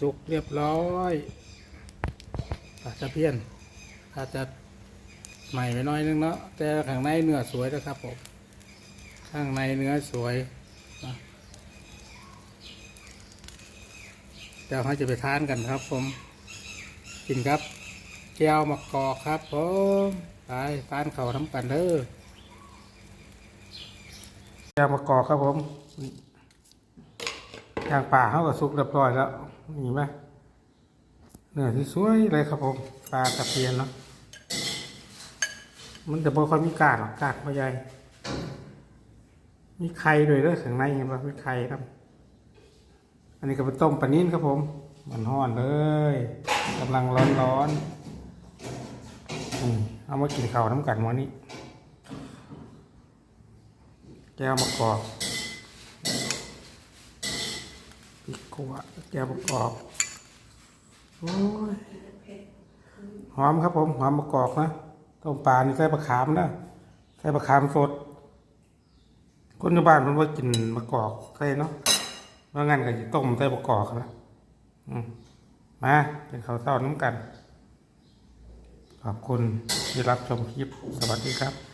สุกเรียบร้อยปลาตะเพียน อาจจะใหม่ไปน้อยนึงเนาะแต่ข้างในเนื้อสวยนะครับผมข้างในเนื้อสวยนะเดี๋ยวเราจะไปทานกันครับ ผมกินครับแก้วมะกอกครับผมไปทานเขาวทำกันเด้อแก้วมะกอกครับผมย่างป่าเขากับสุกเรียบร้อยแล้ว นี่ไหมเนื้อที่สวยเลยครับผมปลาตะเพียนเนาะมันจะบ่ค่อยมีกากหรอกกากไม่ใหญ่มีไข่ด้วยเด้อข้างในเห็นป่ะมีไข่ครับ อันนี้ก็เป็นต้มปลานิ่นครับผม มันห่อนเลยกำลังร้อนร้อนอืมเอามากินข้าวน้ำกันวันนี้แก้วมะกอก พริกขั่วแก้วมะกอกโอ้ยหอมครับผมหอมมะกอกนะต้มปลานี่ใส่มะขามนะใส่มะขามสด คนในบ้านมันว่ากินมะกอกใส่เนาะว่างั้นก็จะต้มใส่ประกอบนะมมาเป็นข้าวเต้าน้ำกัน ขอบคุณที่รับชมคลิปสวัสดีครับ